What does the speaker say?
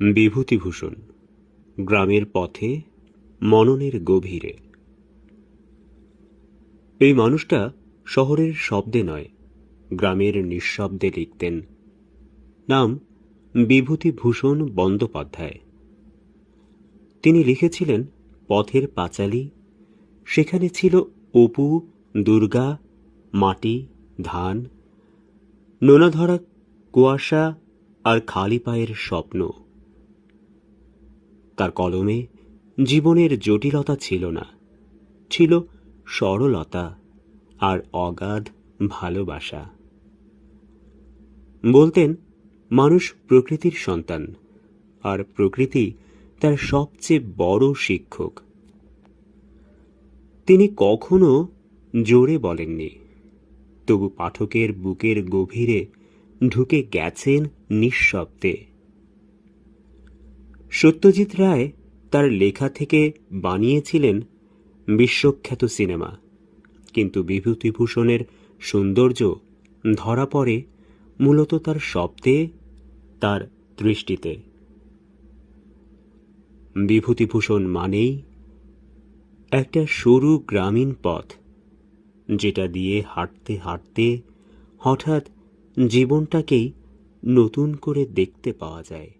বিভূতিভূষণ, গ্রামের পথে, মননের গভীরে। এই মানুষটা শহরের শব্দে নয়, গ্রামের নিঃশব্দে লিখতেন, নাম বিভূতিভূষণ বন্দ্যোপাধ্যায়। তিনি লিখেছিলেন, পথের পাঁচালী, সেখানে ছিল অপু, দুর্গা, মাটি, ধান, নোনাধরা, কুয়াশা আর খালি পায়ের স্বপ্ন। তার কলমে জীবনের জটিলতা ছিল না। ছিল সরলতা আর অগাধ ভালোবাসা। বলতেন, মানুষ প্রকৃতির সন্তান আর প্রকৃতি তার সবচেয়ে বড় শিক্ষক। তিনি কখনো জোরে বলেননি, তবু পাঠকের বুকের গভীরে ঢুকে গেছেন নিঃশব্দে। সত্যজিৎ রায় তার লেখা থেকে বানিয়েছিলেন বিশ্বখ্যাত সিনেমা। কিন্তু বিভূতিভূষণের সৌন্দর্য ধরা পড়ে মূলত তার শব্দে, তার দৃষ্টিতে। বিভূতিভূষণ মানেই একটা সরু গ্রামীণ পথ, যেটা দিয়ে হাঁটতে হাঁটতে হঠাৎ জীবনটাকেই নতুন করে দেখতে পাওয়া যায়।